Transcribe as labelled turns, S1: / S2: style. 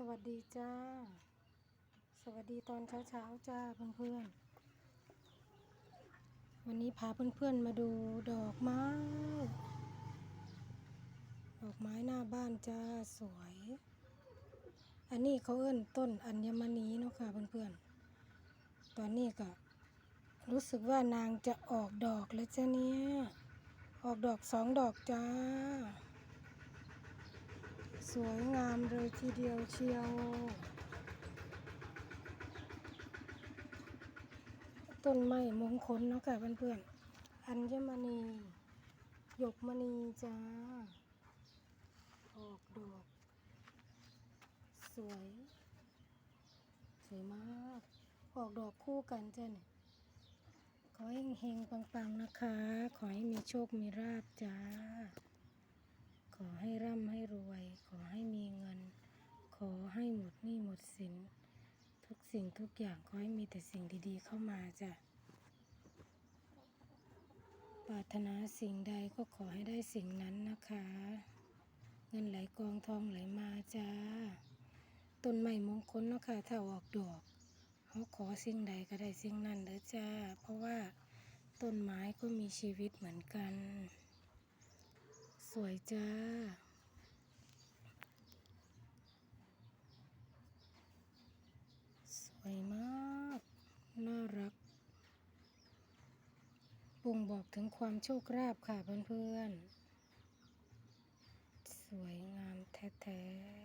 S1: สวัสดีจ้า สวัสดีตอนเช้าเช้าๆจ้าเพื่อนๆวันนี้พาเพื่อนๆมาดูดอกไม้ ดอกไม้หน้าบ้านจ้าสวย อันนี้เขาเอิ้นต้นอัญมณีเนาะค่ะเพื่อนๆตอนนี้ก็รู้สึกว่านางจะออกดอกแล้วจ้าเนี่ย ออกดอกสองดอกจ้า สวยงามเลยทีเดียวเชียว ต้นไม้มงคลเนาะค่ะเพื่อนๆอัญมณีหยกมณีจ้า ออกดอก สวย สวยมาก ออกดอกคู่กันจ้ะเนี่ยขอให้เฮงปังๆนะคะ ขอให้มีโชคมีราบจ้า ขอให้ร่ำให้รวย ขอให้หมดหนี้หมดสิน ทุกสิ่งทุกอย่างขอให้มีแต่สิ่งดีๆเข้ามาจ้ะปรารถนาสิ่งใดก็ขอให้ได้สิ่งนั้นนะคะ เงินไหลกองทองไหลมาจ้าต้นไม้มงคลเนาะค่ะถ้าออกดอกเขาขอสิ่งใดก็ได้สิ่งนั้นเด้อจ้า เพราะว่าต้นไม้ก็มีชีวิตเหมือนกัน สวยจ้า สวยมาก น่ารัก บ่งบอกถึงความโชคลาภค่ะเพื่อนๆ สวยงามแท้ๆ